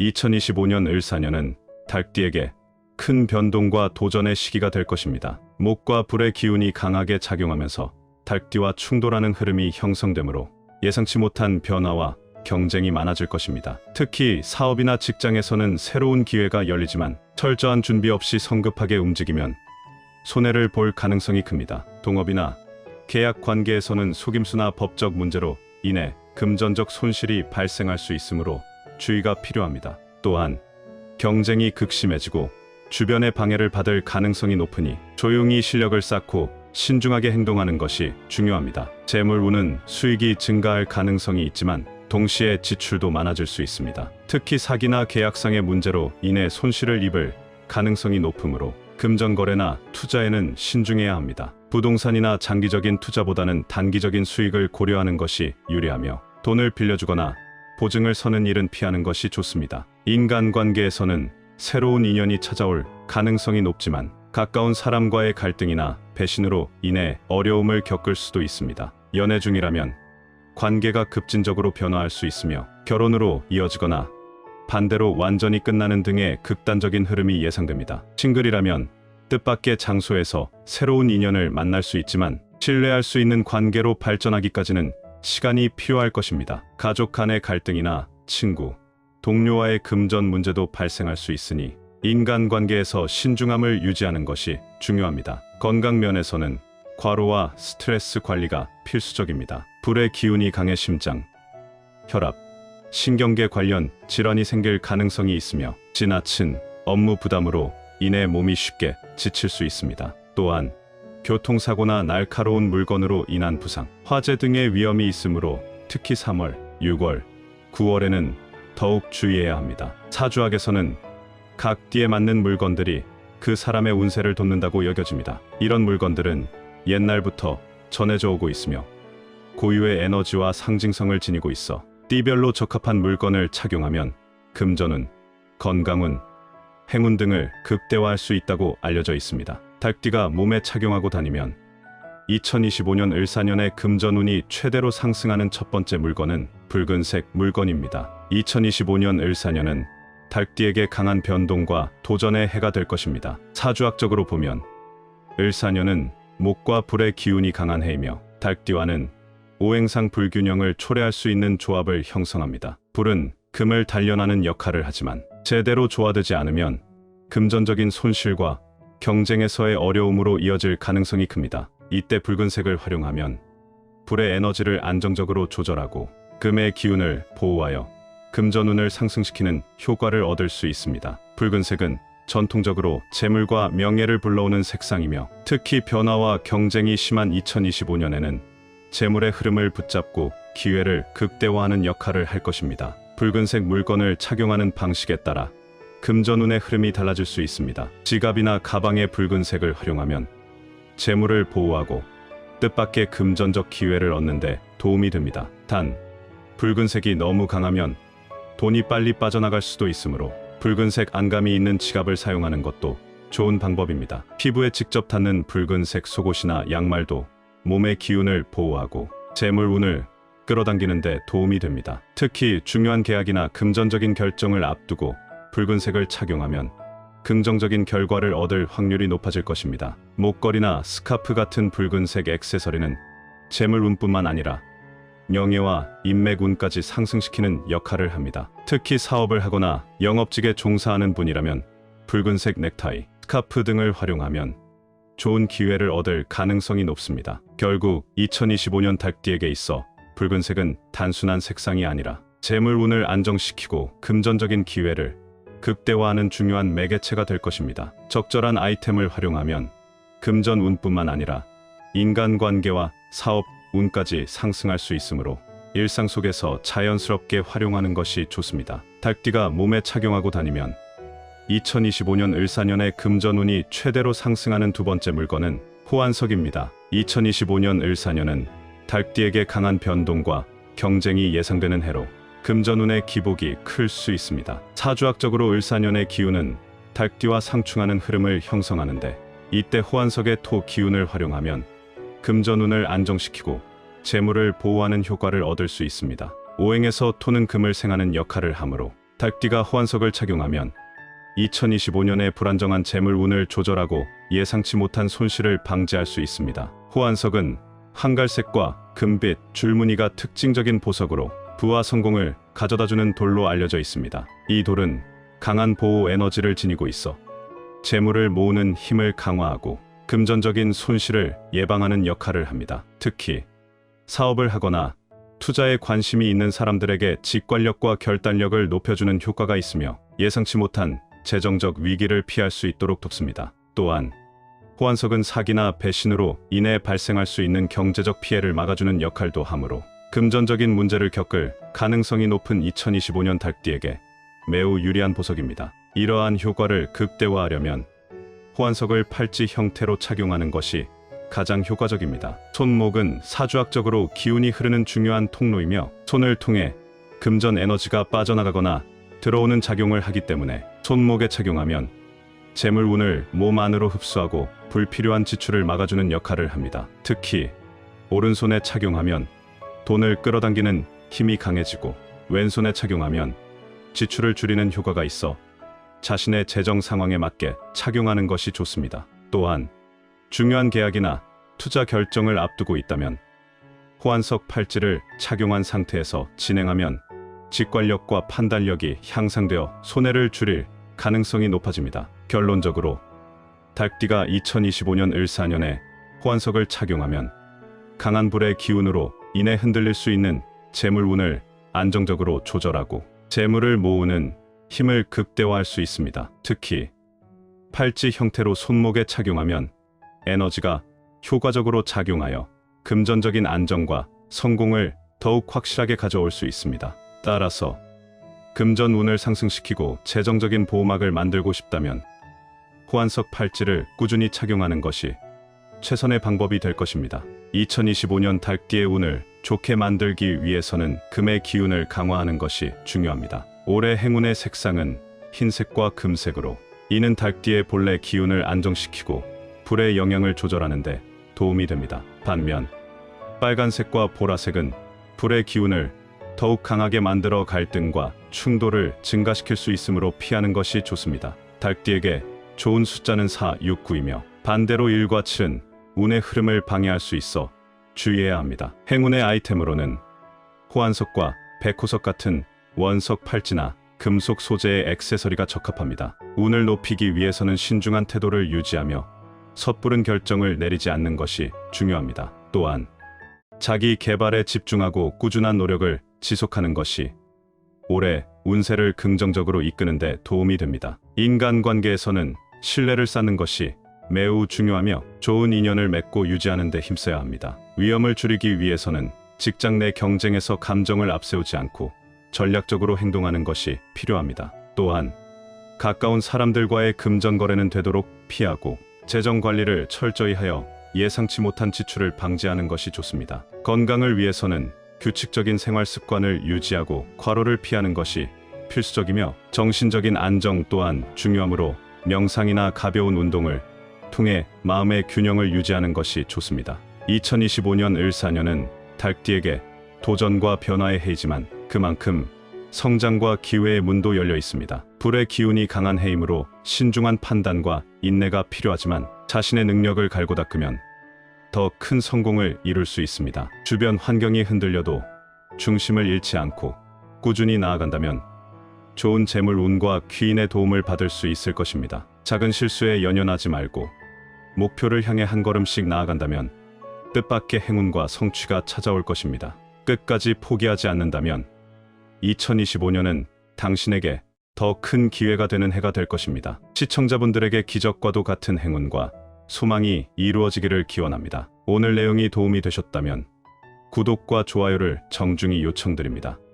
2025년 을사년은 달띠에게 큰 변동과 도전의 시기가 될 것입니다. 목과 불의 기운이 강하게 작용하면서 달띠와 충돌하는 흐름이 형성되므로 예상치 못한 변화와 경쟁이 많아질 것입니다. 특히 사업이나 직장에서는 새로운 기회가 열리지만 철저한 준비 없이 성급하게 움직이면 손해를 볼 가능성이 큽니다. 동업이나 계약 관계에서는 속임수나 법적 문제로 인해 금전적 손실이 발생할 수 있으므로 주의가 필요합니다. 또한 경쟁이 극심해지고 주변의 방해를 받을 가능성이 높으니 조용히 실력을 쌓고 신중하게 행동하는 것이 중요합니다. 재물운은 수익이 증가할 가능성이 있지만 동시에 지출도 많아질 수 있습니다. 특히 사기나 계약상의 문제로 인해 손실을 입을 가능성이 높으므로 금전 거래나 투자에는 신중해야 합니다. 부동산이나 장기적인 투자보다는 단기적인 수익을 고려하는 것이 유리하며 돈을 빌려주거나 보증을 서는 일은 피하는 것이 좋습니다. 인간관계에서는 새로운 인연이 찾아올 가능성이 높지만 가까운 사람과의 갈등이나 배신으로 인해 어려움을 겪을 수도 있습니다. 연애 중이라면 관계가 급진적으로 변화할 수 있으며 결혼으로 이어지거나 반대로 완전히 끝나는 등의 극단적인 흐름이 예상됩니다. 싱글이라면 뜻밖의 장소에서 새로운 인연을 만날 수 있지만 신뢰할 수 있는 관계로 발전하기까지는 시간이 필요할 것입니다. 가족 간의 갈등이나 친구, 동료와의 금전 문제도 발생할 수 있으니 인간관계에서 신중함을 유지하는 것이 중요합니다. 건강 면에서는 과로와 스트레스 관리가 필수적입니다. 불의 기운이 강해 심장, 혈압, 신경계 관련 질환이 생길 가능성이 있으며 지나친 업무 부담으로 인해 몸이 쉽게 지칠 수 있습니다. 또한 교통사고나 날카로운 물건으로 인한 부상, 화재 등의 위험이 있으므로 특히 3월, 6월, 9월에는 더욱 주의해야 합니다. 사주학에서는 각 띠에 맞는 물건들이 그 사람의 운세를 돋는다고 여겨집니다. 이런 물건들은 옛날부터 전해져 오고 있으며 고유의 에너지와 상징성을 지니고 있어 띠별로 적합한 물건을 착용하면 금전운, 건강운, 행운 등을 극대화할 수 있다고 알려져 있습니다. 닭띠가 몸에 착용하고 다니면 2025년 을사년의 금전운이 최대로 상승하는 첫 번째 물건은 붉은색 물건입니다. 2025년 을사년은 닭띠에게 강한 변동과 도전의 해가 될 것입니다. 사주학적으로 보면 을사년은 목과 불의 기운이 강한 해이며 닭띠와는 오행상 불균형을 초래할 수 있는 조합을 형성합니다. 불은 금을 단련하는 역할을 하지만 제대로 조화되지 않으면 금전적인 손실과 경쟁에서의 어려움으로 이어질 가능성이 큽니다. 이때 붉은색을 활용하면 불의 에너지를 안정적으로 조절하고 금의 기운을 보호하여 금전운을 상승시키는 효과를 얻을 수 있습니다. 붉은색은 전통적으로 재물과 명예를 불러오는 색상이며 특히 변화와 경쟁이 심한 2025년에는 재물의 흐름을 붙잡고 기회를 극대화하는 역할을 할 것입니다. 붉은색 물건을 착용하는 방식에 따라 금전운의 흐름이 달라질 수 있습니다. 지갑이나 가방에 붉은색을 활용하면 재물을 보호하고 뜻밖의 금전적 기회를 얻는데 도움이 됩니다. 단, 붉은색이 너무 강하면 돈이 빨리 빠져나갈 수도 있으므로 붉은색 안감이 있는 지갑을 사용하는 것도 좋은 방법입니다. 피부에 직접 닿는 붉은색 속옷이나 양말도 몸의 기운을 보호하고 재물운을 끌어당기는 데 도움이 됩니다. 특히 중요한 계약이나 금전적인 결정을 앞두고 붉은색을 착용하면 긍정적인 결과를 얻을 확률이 높아질 것입니다. 목걸이나 스카프 같은 붉은색 액세서리는 재물운뿐만 아니라 명예와 인맥운까지 상승시키는 역할을 합니다. 특히 사업을 하거나 영업직에 종사하는 분이라면 붉은색 넥타이, 스카프 등을 활용하면 좋은 기회를 얻을 가능성이 높습니다. 결국 2025년 닭띠에게 있어 붉은색은 단순한 색상이 아니라 재물운을 안정시키고 금전적인 기회를 극대화하는 중요한 매개체가 될 것입니다. 적절한 아이템을 활용하면 금전 운뿐만 아니라 인간관계와 사업 운까지 상승할 수 있으므로 일상 속에서 자연스럽게 활용하는 것이 좋습니다. 닭띠가 몸에 착용하고 다니면 2025년 을사년의 금전운이 최대로 상승하는 두 번째 물건은 호환석입니다. 2025년 을사년은 닭띠에게 강한 변동과 경쟁이 예상되는 해로 금전운의 기복이 클 수 있습니다. 사주학적으로 을사년의 기운은 닭띠와 상충하는 흐름을 형성하는데 이때 호환석의 토 기운을 활용하면 금전운을 안정시키고 재물을 보호하는 효과를 얻을 수 있습니다. 오행에서 토는 금을 생하는 역할을 하므로 닭띠가 호환석을 착용하면 2025년에 불안정한 재물 운을 조절하고 예상치 못한 손실을 방지할 수 있습니다. 호환석은 한갈색과 금빛, 줄무늬가 특징적인 보석으로 부와 성공을 가져다주는 돌로 알려져 있습니다. 이 돌은 강한 보호 에너지를 지니고 있어 재물을 모으는 힘을 강화하고 금전적인 손실을 예방하는 역할을 합니다. 특히 사업을 하거나 투자에 관심이 있는 사람들에게 직관력과 결단력을 높여주는 효과가 있으며 예상치 못한 재정적 위기를 피할 수 있도록 돕습니다. 또한 호환석은 사기나 배신으로 인해 발생할 수 있는 경제적 피해를 막아주는 역할도 하므로 금전적인 문제를 겪을 가능성이 높은 2025년 닭띠에게 매우 유리한 보석입니다. 이러한 효과를 극대화하려면 호환석을 팔찌 형태로 착용하는 것이 가장 효과적입니다. 손목은 사주학적으로 기운이 흐르는 중요한 통로이며 손을 통해 금전 에너지가 빠져나가거나 들어오는 작용을 하기 때문에 손목에 착용하면 재물운을 몸 안으로 흡수하고 불필요한 지출을 막아주는 역할을 합니다. 특히 오른손에 착용하면 돈을 끌어당기는 힘이 강해지고 왼손에 착용하면 지출을 줄이는 효과가 있어 자신의 재정 상황에 맞게 착용하는 것이 좋습니다. 또한 중요한 계약이나 투자 결정을 앞두고 있다면 호환석 팔찌를 착용한 상태에서 진행하면 직관력과 판단력이 향상되어 손해를 줄일 가능성이 높아집니다. 결론적으로 닭띠가 2025년 을사년에 호환석을 착용하면 강한 불의 기운으로 인해 흔들릴 수 있는 재물운을 안정적으로 조절하고 재물을 모으는 힘을 극대화할 수 있습니다. 특히 팔찌 형태로 손목에 착용하면 에너지가 효과적으로 작용하여 금전적인 안정과 성공을 더욱 확실하게 가져올 수 있습니다. 따라서 금전 운을 상승시키고 재정적인 보호막을 만들고 싶다면 호환석 팔찌를 꾸준히 착용하는 것이 최선의 방법이 될 것입니다. 2025년 닭띠의 운을 좋게 만들기 위해서는 금의 기운을 강화하는 것이 중요합니다. 올해 행운의 색상은 흰색과 금색으로 이는 닭띠의 본래 기운을 안정시키고 불의 영향을 조절하는 데 도움이 됩니다. 반면 빨간색과 보라색은 불의 기운을 더욱 강하게 만들어 갈등과 충돌을 증가시킬 수 있으므로 피하는 것이 좋습니다. 닭띠에게 좋은 숫자는 4, 6, 9이며 반대로 1과 7은 운의 흐름을 방해할 수 있어 주의해야 합니다. 행운의 아이템으로는 호환석과 백호석 같은 원석 팔찌나 금속 소재의 액세서리가 적합합니다. 운을 높이기 위해서는 신중한 태도를 유지하며 섣부른 결정을 내리지 않는 것이 중요합니다. 또한 자기 개발에 집중하고 꾸준한 노력을 지속하는 것이 올해 운세를 긍정적으로 이끄는 데 도움이 됩니다. 인간관계에서는 신뢰를 쌓는 것이 매우 중요하며 좋은 인연을 맺고 유지하는 데 힘써야 합니다. 위험을 줄이기 위해서는 직장 내 경쟁에서 감정을 앞세우지 않고 전략적으로 행동하는 것이 필요합니다. 또한 가까운 사람들과의 금전 거래는 되도록 피하고 재정 관리를 철저히 하여 예상치 못한 지출을 방지하는 것이 좋습니다. 건강을 위해서는 규칙적인 생활 습관을 유지하고 과로를 피하는 것이 필수적이며 정신적인 안정 또한 중요하므로 명상이나 가벼운 운동을 통해 마음의 균형을 유지하는 것이 좋습니다. 2025년 을사년은 닭띠에게 도전과 변화의 해이지만 그만큼 성장과 기회의 문도 열려 있습니다. 불의 기운이 강한 해이므로 신중한 판단과 인내가 필요하지만 자신의 능력을 갈고 닦으면 더 큰 성공을 이룰 수 있습니다. 주변 환경이 흔들려도 중심을 잃지 않고 꾸준히 나아간다면 좋은 재물 운과 귀인의 도움을 받을 수 있을 것입니다. 작은 실수에 연연하지 말고 목표를 향해 한 걸음씩 나아간다면 뜻밖의 행운과 성취가 찾아올 것입니다. 끝까지 포기하지 않는다면 2025년은 당신에게 더 큰 기회가 되는 해가 될 것입니다. 시청자분들에게 기적과도 같은 행운과 소망이 이루어지기를 기원합니다. 오늘 내용이 도움이 되셨다면 구독과 좋아요를 정중히 요청드립니다.